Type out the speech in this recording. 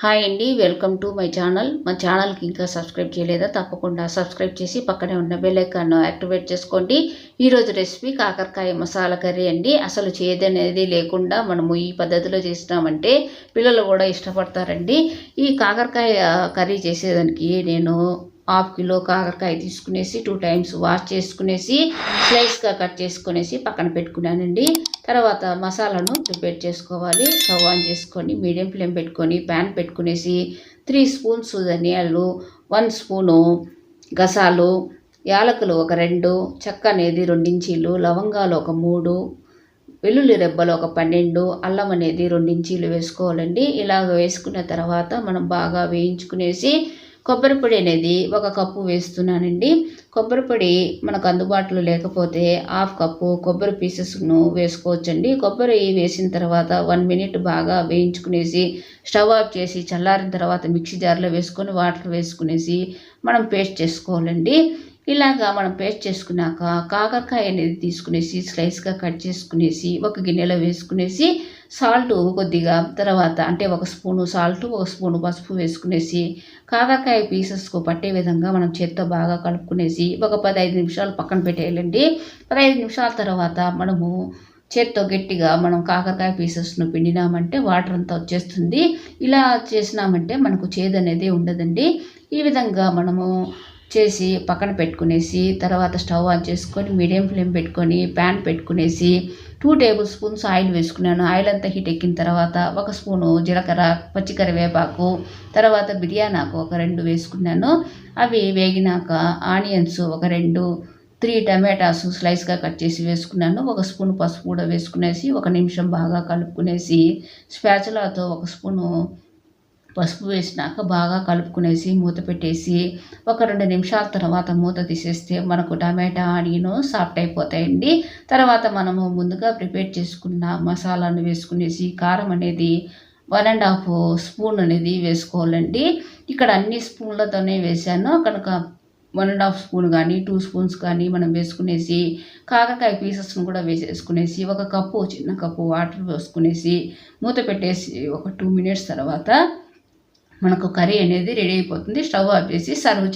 Hi అండి welcome to my channel. మా ఛానల్కి ఇంకా సబ్స్క్రైబ్ చేయలేదా? తప్పకుండా సబ్స్క్రైబ్ చేసి పక్కనే ఉన్న బెల్లైకాన్ యాక్టివేట్ చేసుకోండి. ఈరోజు రెసిపీ కాకరకాయ మసాలా కర్రీ అండి. అసలు చేదనేది లేకుండా మనము ఈ పద్ధతిలో చేసినామంటే పిల్లలు కూడా ఇష్టపడతారండి. ఈ కాకరకాయ కర్రీ చేసేదానికి నేను హాఫ్ కిలో కాకరకాయ తీసుకునేసి టూ టైమ్స్ వాష్ చేసుకునేసి స్లైస్గా కట్ చేసుకునేసి పక్కన పెట్టుకున్నానండి. తర్వాత మసాలాను ప్రిపేర్ చేసుకోవాలి. స్టవ్ ఆన్ చేసుకొని మీడియం ఫ్లేమ్ పెట్టుకొని ప్యాన్ పెట్టుకునేసి త్రీ స్పూన్స్ ధనియాలు వన్ స్పూను గసాలు యాలకులు ఒక రెండు చెక్క అనేది రెండించీలు లవంగాలు ఒక మూడు వెల్లుల్లి రెబ్బలు ఒక పన్నెండు అల్లం అనేది రెండించీలు వేసుకోవాలండి. ఇలాగ వేసుకున్న తర్వాత మనం బాగా వేయించుకునేసి కొబ్బరి పొడి అనేది ఒక కప్పు వేస్తున్నానండి. కొబ్బరి పొడి మనకు అందుబాటులో లేకపోతే హాఫ్ కప్పు కొబ్బరి పీసెస్ను వేసుకోవచ్చండి. కొబ్బరి వేసిన తర్వాత వన్ మినిట్ బాగా వేయించుకునేసి స్టవ్ ఆఫ్ చేసి చల్లారిన తర్వాత మిక్సీ జార్లో వేసుకొని వాటర్ వేసుకునేసి మనం పేస్ట్ చేసుకోవాలండి. ఇలాగా మనం పేస్ట్ చేసుకున్నాక కాకరకాయ అనేది తీసుకునేసి స్లైస్గా కట్ చేసుకునేసి ఒక గిన్నెలో వేసుకునేసి సాల్ట్ కొద్దిగా తర్వాత అంటే ఒక స్పూను సాల్ట్ ఒక స్పూను పసుపు వేసుకునేసి కాకరకాయ పీసెస్కు పట్టే విధంగా మనం చేత్తో బాగా కలుపుకునేసి ఒక పదహైదు నిమిషాలు పక్కన పెట్టేయాలండి. పదహైదు నిమిషాల తర్వాత మనము చేత్తో గట్టిగా మనం కాకరకాయ పీసెస్ను పిండినామంటే వాటర్ అంతా వచ్చేస్తుంది. ఇలా చేసినామంటే మనకు చేదు అనేది ఉండదండి. ఈ విధంగా మనము చేసి పక్కన పెట్టుకునేసి తర్వాత స్టవ్ ఆన్ చేసుకొని మీడియం ఫ్లేమ్ పెట్టుకొని ప్యాన్ పెట్టుకునేసి టూ టేబుల్ స్పూన్స్ ఆయిల్ వేసుకున్నాను. ఆయిల్ అంతా హీట్ ఎక్కిన తర్వాత ఒక స్పూను జీలకర్ర పచ్చికరివేపాకు తర్వాత బిర్యానాకు ఒక రెండు వేసుకున్నాను. అవి వేగినాక ఆనియన్స్ ఒక రెండు త్రీ టమాటాస్ స్లైస్గా కట్ చేసి వేసుకున్నాను. ఒక స్పూన్ పసుపు కూడా వేసుకునేసి ఒక నిమిషం బాగా కలుపుకునేసి స్పాచులాతో ఒక స్పూను పసుపు వేసినాక బాగా కలుపుకునేసి మూత పెట్టేసి ఒక రెండు నిమిషాల తర్వాత మూత తీసేస్తే మనకు టమాటా ఆనియన్ సాఫ్ట్ అయిపోతాయండి. తర్వాత మనము ముందుగా ప్రిపేర్ చేసుకున్న మసాలాను వేసుకునేసి కారం అనేది వన్ అండ్ హాఫ్ స్పూన్ అనేది వేసుకోవాలండి. ఇక్కడ అన్ని స్పూన్లతోనే వేసాను కనుక వన్ అండ్ హాఫ్ స్పూన్ కానీ టూ స్పూన్స్ కానీ మనం వేసుకునేసి కాకరకాయ పీసెస్ను కూడా వేసేసుకునేసి ఒక కప్పు చిన్న కప్పు వాటర్ వేసుకునేసి మూత పెట్టేసి ఒక టూ మినిట్స్ తర్వాత మనకు కర్రీ అనేది రెడీ అయిపోతుంది. స్టవ్ ఆఫ్ చేసి సర్వ్